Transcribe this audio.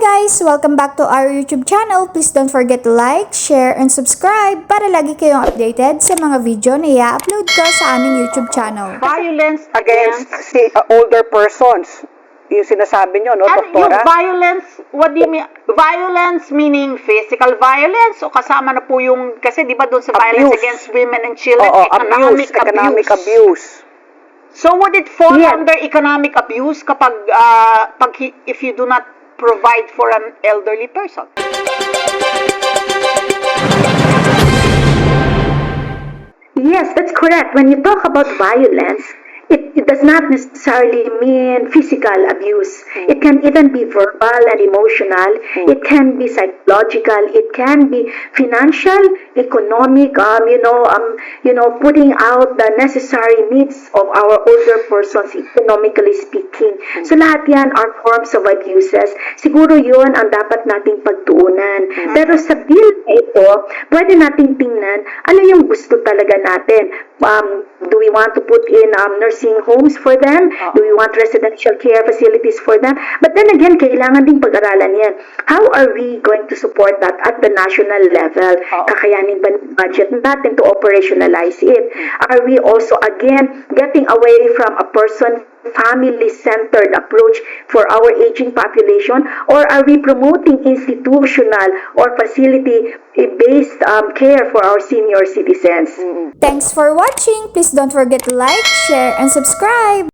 guys! Welcome back to our YouTube channel. Please don't forget to like, share, and subscribe para lagi kayong updated sa mga video na i-upload ko sa aming YouTube channel. Violence against si, uh, older persons. Yung sinasabi nyo, no, Ano yung doktora? violence, what do you mean? Violence meaning physical violence o kasama na po yung, kasi di ba doon sa violence Abuse. against women and children, Oo, economic abuse, economic abuse. So would it fall Yes. under economic abuse kapag, ah, pag hi- if you do not provide for an elderly person? Yes, that's correct. When you talk about violence, it, it does not necessarily mean physical abuse. It can even be verbal and emotional. It can be psychological. It can be financial, economic. Um, you know, um, you know, putting out the necessary needs of our older persons, economically speaking. So lahat yan are forms of abuses. Siguro yun ang dapat nating pagtuunan. Pero sa bill na ito, pwede nating tingnan ano yung gusto talaga natin. Um, do we want to put in um, nursing homes for them? Do we want residential care facilities for them? But then again, kailangan ding pag-aralan yan. How are we going to support that at the national level? Kakayanin ba ng budget natin to operationalize it? Are we also, again, getting away from a person family-centered approach for our aging population or are we promoting institutional or facility-based um, care for our senior citizens? Thanks for watching! Please don't forget to like, share, and subscribe!